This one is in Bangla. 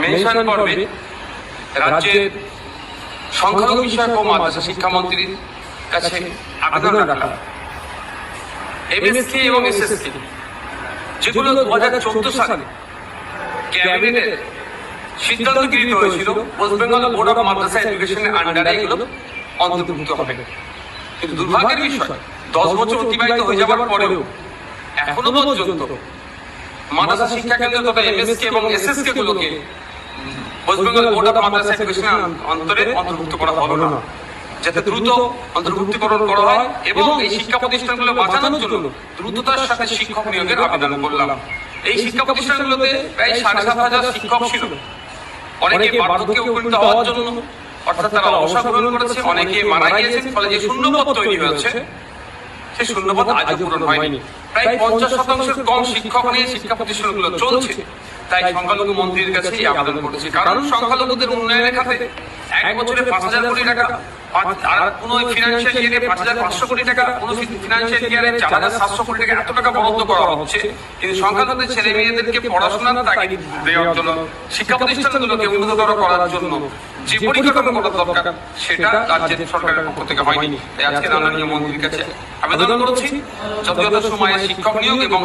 মেনশন পর্বে রাজ্যের সংখ্যালঘু বিষয়ক ও মাদ্রাসা শিক্ষামন্ত্রীর কাছে আবেদন রাখা এমএসকে এবং এসএসকে যেগুলো দু হাজার চোদ্দ সালে ক্যাবিনেটের সিদ্ধান্ত গৃহীত হয়েছিল West Bengal Board of Madrasah এডুকেশনের আন্ডারে এগুলো অন্তর্ভুক্ত হবে। কিন্তু দুর্ভাগ্যের বিষয় দশ বছর অতিবাহিত হয়ে যাওয়ার পরেও এখনও পর্যন্ত মাদ্রাসা শিক্ষা কেন্দ্র তথা এমএসকে এবং এসএসকে গুলোকে। West Bengal Board of Madrasah Education অন্তরে অন্তর্ভুক্ত করা হবে না। যাতে দ্রুত অন্তর্ভুক্তিকরণ করা হয় এবং এই শিক্ষা প্রতিষ্ঠানগুলো বাঁচানোর জন্য দ্রুততার সাথে শিক্ষক নিয়োগের আবেদন করলাম। এই শিক্ষা প্রতিষ্ঠানগুলোতে প্রায় সাড়ে সাত হাজার শিক্ষক ছিল। অনেকে বার্ধক্যে উপনীত হওয়ার জন্য অর্থাৎ তারা অবসর গ্রহণ করেছে অনেকে মারা গিয়েছেন ফলে যে শূন্যপদ তৈরি হয়েছে সেই শূন্যপদ আজও পূরণ হয়নি প্রায় পঞ্চাশ শতাংশের কম শিক্ষক নিয়ে শিক্ষা প্রতিষ্ঠানগুলো চলছে। তাই সংখ্যালঘু মন্ত্রীর কাছে আবেদন করেছে। কারণ সংখ্যালঘুদের উন্নয়নের খাতে এক বছরে পাঁচ হাজার কোটি টাকা আর কোনো ফিনান্সিয়াল ইয়ারে পাঁচ হাজার পাঁচশো কোটি টাকা কোনো ফিনান্সিয়াল ইয়ারে চার হাজার সাতশো কোটি টাকা এত টাকা বরাদ্দ করা হচ্ছে। কিন্তু ছেলে মেয়েদেরকে পড়াশোনার তাগিদ দেওয়ার জন্য শিক্ষা প্রতিষ্ঠানগুলোকে উন্নততর করার জন্য যে পরিকাঠামো করা দরকার সেটা রাজ্যের সরকারের পক্ষ থেকে হয়নি। তাই আজকে মাননীয় মন্ত্রীর কাছে আবেদন করছি যথাযথ সময়ে শিক্ষক নিয়োগ এবং